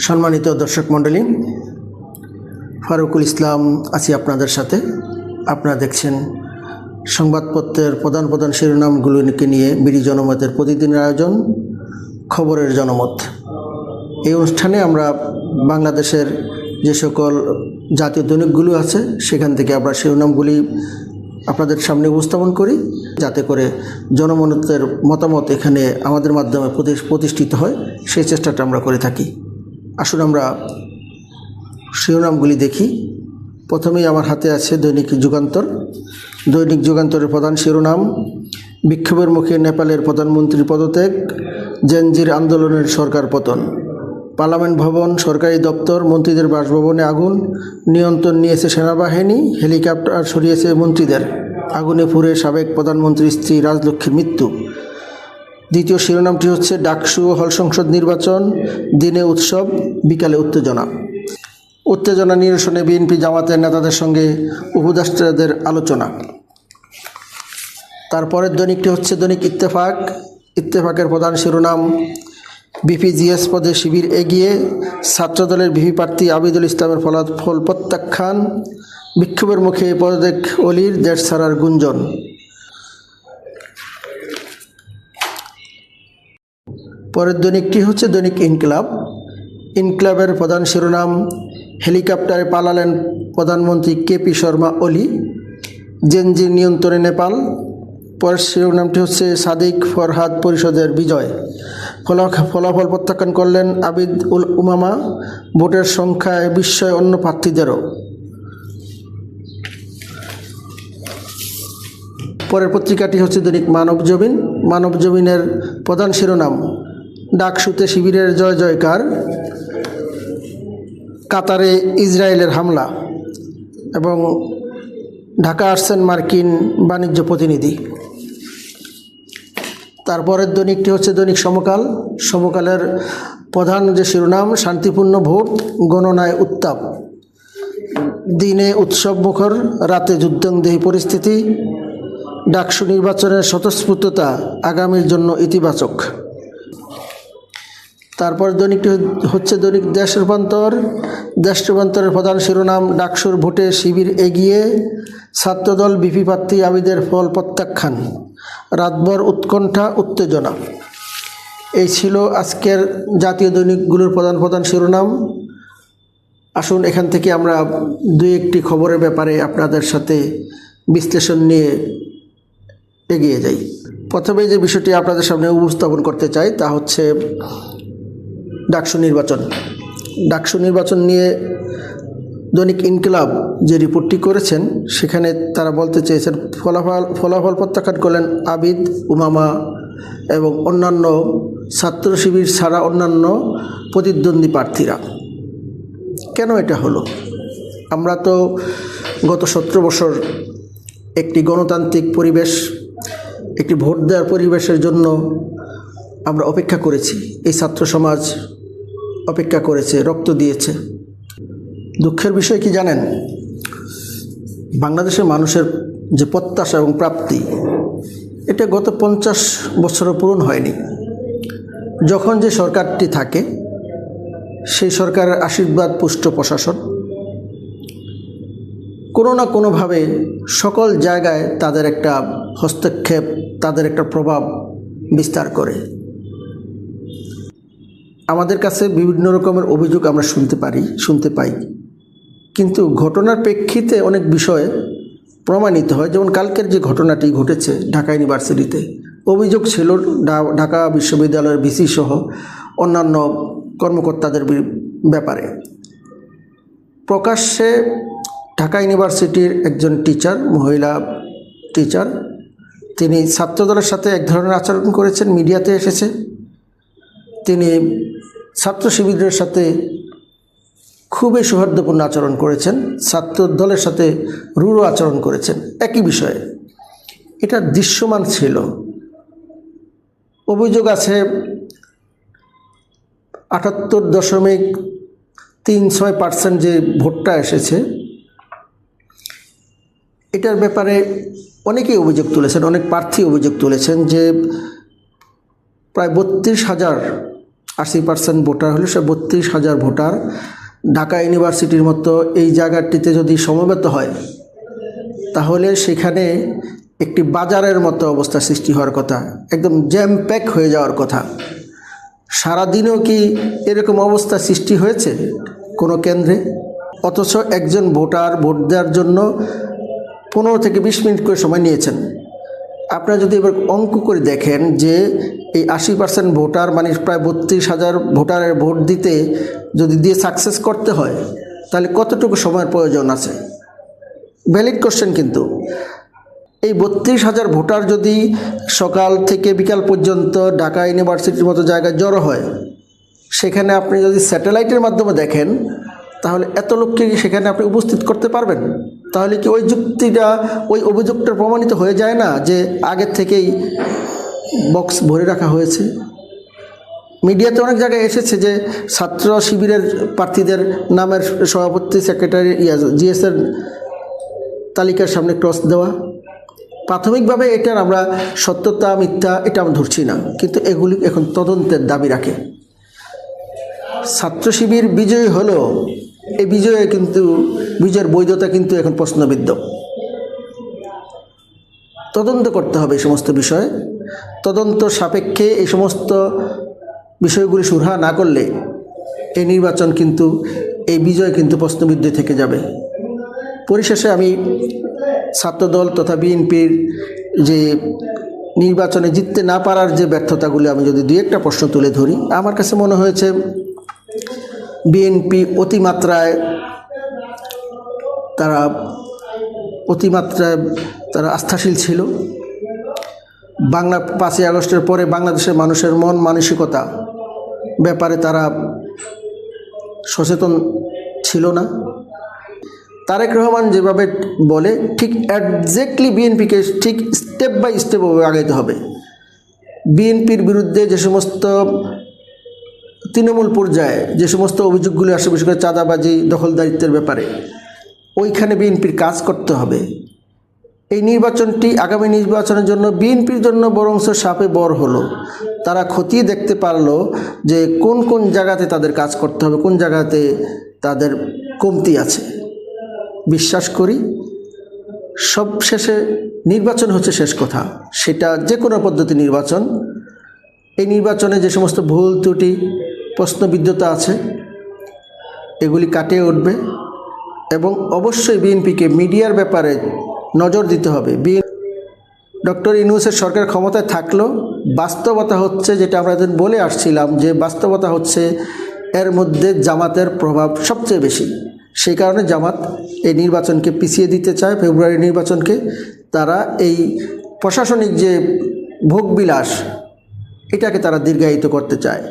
সম্মানিত দর্শক মণ্ডলী, ফারুকুল ইসলাম আছি আপনাদের সাথে। আপনারা দেখছেন সংবাদপত্রের প্রধান প্রধান শিরোনামগুলোকে নিয়ে বিডি জনমতের প্রতিদিনের আয়োজন, খবরের জনমত। এই অনুষ্ঠানে আমরা বাংলাদেশের যে সকল জাতীয় দৈনিকগুলো আছে, সেখান থেকে আমরা শিরোনামগুলি আপনাদের সামনে উপস্থাপন করি, যাতে করে জনমতের মতামত এখানে আমাদের মাধ্যমে প্রতি- প্রতিষ্ঠিত হয়, সেই চেষ্টাটা আমরা করে থাকি। আসুন আমরা শিরোনামগুলি দেখি। প্রথমেই আমার হাতে আছে দৈনিক যুগান্তর। দৈনিক যুগান্তরের প্রধান শিরোনাম, বিক্ষোভের মুখে নেপালের প্রধানমন্ত্রী পদত্যাগ, জেনজির আন্দোলনের সরকার পতন। পার্লামেন্ট ভবন, সরকারি দপ্তর, মন্ত্রীদের বাসভবনে আগুন, নিয়ন্ত্রণ নিয়েছে সেনাবাহিনী, হেলিকপ্টার সরিয়েছে মন্ত্রীদের। আগুনে পুড়ে সাবেক প্রধানমন্ত্রীর স্ত্রী রাজলক্ষ্মীর মৃত্যু। দ্বিতীয় শিরোনামটি হচ্ছে ডাকসু হল সংসদ নির্বাচন, দিনে উৎসব, বিকালে উত্তেজনা। উত্তেজনা নিরসনে বিএনপি জামাতের নেতাদের সঙ্গে উপদেষ্টাদের আলোচনা। তারপরের দৈনিকটি হচ্ছে দৈনিক ইত্তেফাক। ইত্তেফাকের প্রধান শিরোনাম, বিপিজিএস পদে শিবির এগিয়ে ছাত্রদলের ভিপি প্রার্থী আবিদুল ইসলামের ফলাফল প্রত্যাখ্যান। বিক্ষোভের মুখে পদত্যাগ অলির দেশ ছাড়ার গুঞ্জন। পরের দৈনিকটি হচ্ছে? দৈনিক ইনকলাব। ইনকলাবের প্রধান শিরোনাম, হেলিকপ্টারে পালালেন প্রধানমন্ত্রী কেপি শর্মা ওলি জেনজির নিয়ন্ত্রণে নেপাল। পরের শিরোনামটি হচ্ছে সাদিক ফরহাদ পরিষদের বিজয়। ফলা- ফলাফল প্রত্যাখ্যান করলেন আবিদ উল উমামা। ভোটের সংখ্যায় বিস্ময় অন্য প্রার্থীদেরও। পরের পত্রিকাটি হচ্ছে দৈনিক মানব জমিন। মানব জমিনের প্রধান শিরোনাম ডাকসুতে শিবিরের জয় জয়কার। কাতারে ইসরায়েলের হামলা এবং ঢাকা আসছেন মার্কিন বাণিজ্য প্রতিনিধি। তারপরের দৈনিকটি হচ্ছে দৈনিক সমকাল। সমকালের প্রধান যে শিরোনাম, শান্তিপূর্ণ ভোট, গণনায় উত্তাপ। দিনে উৎসব মুখর, রাতে যুদ্ধংদেহী পরিস্থিতি। ডাকসু নির্বাচনের স্বতঃস্ফূর্ততা আগামীর জন্য ইতিবাচক। তারপর দৈনিকটি হচ্ছে দৈনিক দেশ রূপান্তর। দেশ রূপান্তরের প্রধান শিরোনাম, ডাকসুর ভোটে শিবির এগিয়ে, ছাত্রদল বিপি প্রার্থী আবিদের ফল প্রত্যাখ্যান। রাতভর উৎকণ্ঠা, উত্তেজনা। এই ছিল আজকের জাতীয় দৈনিকগুলোর প্রধান প্রধান শিরোনাম। আসুন এখান থেকে আমরা দুই একটি খবরের ব্যাপারে আপনাদের সাথে বিশ্লেষণ নিয়ে এগিয়ে যাই। প্রথমে যে বিষয়টি আপনাদের সামনে উপস্থাপন করতে চাই তা হচ্ছে ডাকসু নির্বাচন। ডাকসু নির্বাচন নিয়ে দৈনিক ইনকিলাব যে রিপোর্টটি করেছেন, সেখানে তারা বলতে চেয়েছেন, ফলাফল ফলাফল প্রত্যাখ্যান করলেন আবিদ, উমামা এবং অন্যান্য ছাত্র শিবির ছাড়া অন্যান্য প্রতিদ্বন্দ্বী প্রার্থীরা। কেন এটা হলো? আমরা তো গত সতেরো বছর একটি গণতান্ত্রিক পরিবেশ, একটি ভোট দেওয়ার পরিবেশের জন্য আমরা অপেক্ষা করেছি। এই ছাত্র সমাজ অপেক্ষা করেছে, রক্ত দিয়েছে। দুঃখের বিষয় কি জানেন? বাংলাদেশের মানুষের যে প্রত্যাশা এবং প্রাপ্তি, এটা গত পঞ্চাশ বছরও পূরণ হয়নি। যখন যে সরকারটি থাকে, সেই সরকারের আশীর্বাদ, পুষ্ট প্রশাসন কোনো না কোনোভাবে সকল জায়গায় তাদের একটা হস্তক্ষেপ, তাদের একটা প্রভাব বিস্তার করে। আমাদের কাছে বিভিন্ন রকমের অভিযোগ আমরা শুনতে পারি, শুনতে পাই। কিন্তু ঘটনার প্রেক্ষিতে অনেক বিষয়ে প্রমাণিত হয়। যেমন কালকের যে ঘটনাটি ঘটেছে ঢাকা ইউনিভার্সিটিতে, অভিযোগ ছিল ঢাকা বিশ্ববিদ্যালয়ের ভিসি সহ অন্যান্য কর্মকর্তাদের ব্যাপারে। প্রকাশ্যে ঢাকা ইউনিভার্সিটির একজন টিচার, মহিলা টিচার, তিনি ছাত্রদলের সাথে এক ধরনের আচরণ করেছেন, মিডিয়াতে এসেছে। তিনি ছাত্র শিবিরের সাথে খুবই সৌহার্দ্যপূর্ণ আচরণ করেছেন, ছাত্র দলের সাথে রূঢ় আচরণ করেছেন। একই বিষয়ে, এটা দৃশ্যমান ছিল। অভিযোগ আছে আটাত্তর দশমিক তিন ছয় পার্সেন্ট যে ভোটটা এসেছে, এটার ব্যাপারে অনেকেই অভিযোগ তুলেছেন, অনেক প্রার্থী অভিযোগ তুলেছেন যে প্রায় বত্রিশ হাজার আশি পার্সেন্ট ভোটার হলে সে বত্রিশ হাজার ভোটার। ঢাকা ইউনিভার্সিটির মতো এই জায়গাটিতে যদি সমবেত হয়, তাহলে সেখানে একটি বাজারের মতো অবস্থা সৃষ্টি হওয়ার কথা, একদম জ্যাম প্যাক হয়ে যাওয়ার কথা। সারাদিনেও কি এরকম অবস্থা সৃষ্টি হয়েছে কোনো কেন্দ্রে? অথচ একজন ভোটার ভোট দেওয়ার জন্য পনেরো থেকে বিশ মিনিট করে সময় নিয়েছেন। আপনারা যদি এবার অঙ্ক করে দেখেন যে এই আশি পার্সেন্ট ভোটার মানে প্রায় বত্রিশ হাজার ভোটারের ভোট দিতে যদি দিয়ে সাকসেস করতে হয়, তাহলে কতটুকু সময়ের প্রয়োজন আছে? ভ্যালিড কোশ্চেন কিন্তু। এই বত্রিশ হাজার ভোটার যদি সকাল থেকে বিকাল পর্যন্ত ঢাকা ইউনিভার্সিটির মতো জায়গায় জড়ো হয়, সেখানে আপনি যদি স্যাটেলাইটের মাধ্যমে দেখেন, তাহলে এত লোককে সেখানে আপনি উপস্থিত করতে পারবেন? তাহলে কি ওই যুক্তিটা, ওই অভিযোগটা প্রমাণিত হয়ে যায় না যে আগের থেকেই বক্স ভরে রাখা হয়েছে? মিডিয়াতে অনেক জায়গায় এসেছে যে ছাত্র শিবিরের প্রার্থীদের নামের সভাপতি সেক্রেটারি জিএসের তালিকার সামনে ক্রস দেওয়া। প্রাথমিকভাবে এটার আমরা সত্যতা, মিথ্যা এটা আমরা ধরছি না, কিন্তু এগুলি এখন তদন্তের দাবি রাখে। ছাত্র শিবির বিজয়ী হলো এই বিজয়ে কিন্তু, বিজয়ের বৈধতা কিন্তু এখন প্রশ্নবিদ্ধ। তদন্ত করতে হবে এই সমস্ত বিষয়ে। তদন্ত সাপেক্ষে এই সমস্ত বিষয়গুলি সুরাহা না করলে এই নির্বাচন কিন্তু, এই বিজয় কিন্তু প্রশ্নবিদ্ধ থেকে যাবে। পরিশেষে আমি ছাত্রদল তথা বিএনপির যে নির্বাচনে জিততে না পারার যে ব্যর্থতাগুলি, আমি যদি দুই একটা প্রশ্ন তুলে ধরি, আমার কাছে মনে হয়েছে বিএনপি অতিমাত্রায় তারা অতিমাত্রায় তারা আস্থাশীল ছিল। বাংলা পাঁচই আগস্টের পরে বাংলাদেশের মানুষের মন মানসিকতা ব্যাপারে তারা সচেতন ছিল না। তারেক রহমান যেভাবে বলে, ঠিক অ্যাডজেক্টলি বিএনপিকে ঠিক স্টেপ বাই স্টেপ আগাইতে হবে। বিএনপির বিরুদ্ধে যে সমস্ত তৃণমূল পর্যায়ে যে সমস্ত অভিযোগগুলি আসে, বিশেষ করে চাঁদাবাজি, দখলদারিত্বের ব্যাপারে, ওইখানে বিএনপির কাজ করতে হবে। এই নির্বাচনটি আগামী নির্বাচনের জন্য বিএনপির জন্য বরংস সাপে বর হলো। তারা খতিয়ে দেখতে পারল যে কোন কোন জায়গাতে তাদের কাজ করতে হবে, কোন জায়গাতে তাদের কমতি আছে। বিশ্বাস করি সব শেষে নির্বাচন হচ্ছে শেষ কথা। সেটা যে কোনো পদ্ধতি নির্বাচন। এই নির্বাচনে যে সমস্ত ভুল ত্রুটি প্রশ্নবিদ্ধতা আছে, এগুলি কাটিয়ে উঠবে এবং অবশ্যই বিএনপিকে মিডিয়ার ব্যাপারে নজর দিতে হবে। বিএন ডক্টর ইউনুসের সরকার ক্ষমতায় থাকলেও বাস্তবতা হচ্ছে যেটা আমরা এদিন বলে আসছিলাম, যে বাস্তবতা হচ্ছে এর মধ্যে জামাতের প্রভাব সবচেয়ে বেশি। সেই কারণে জামাত এই নির্বাচনকে পিছিয়ে দিতে চায়, ফেব্রুয়ারি নির্বাচনকে তারা এই প্রশাসনিক যে ভোগবিলাস, এটাকে তারা দীর্ঘায়িত করতে চায়।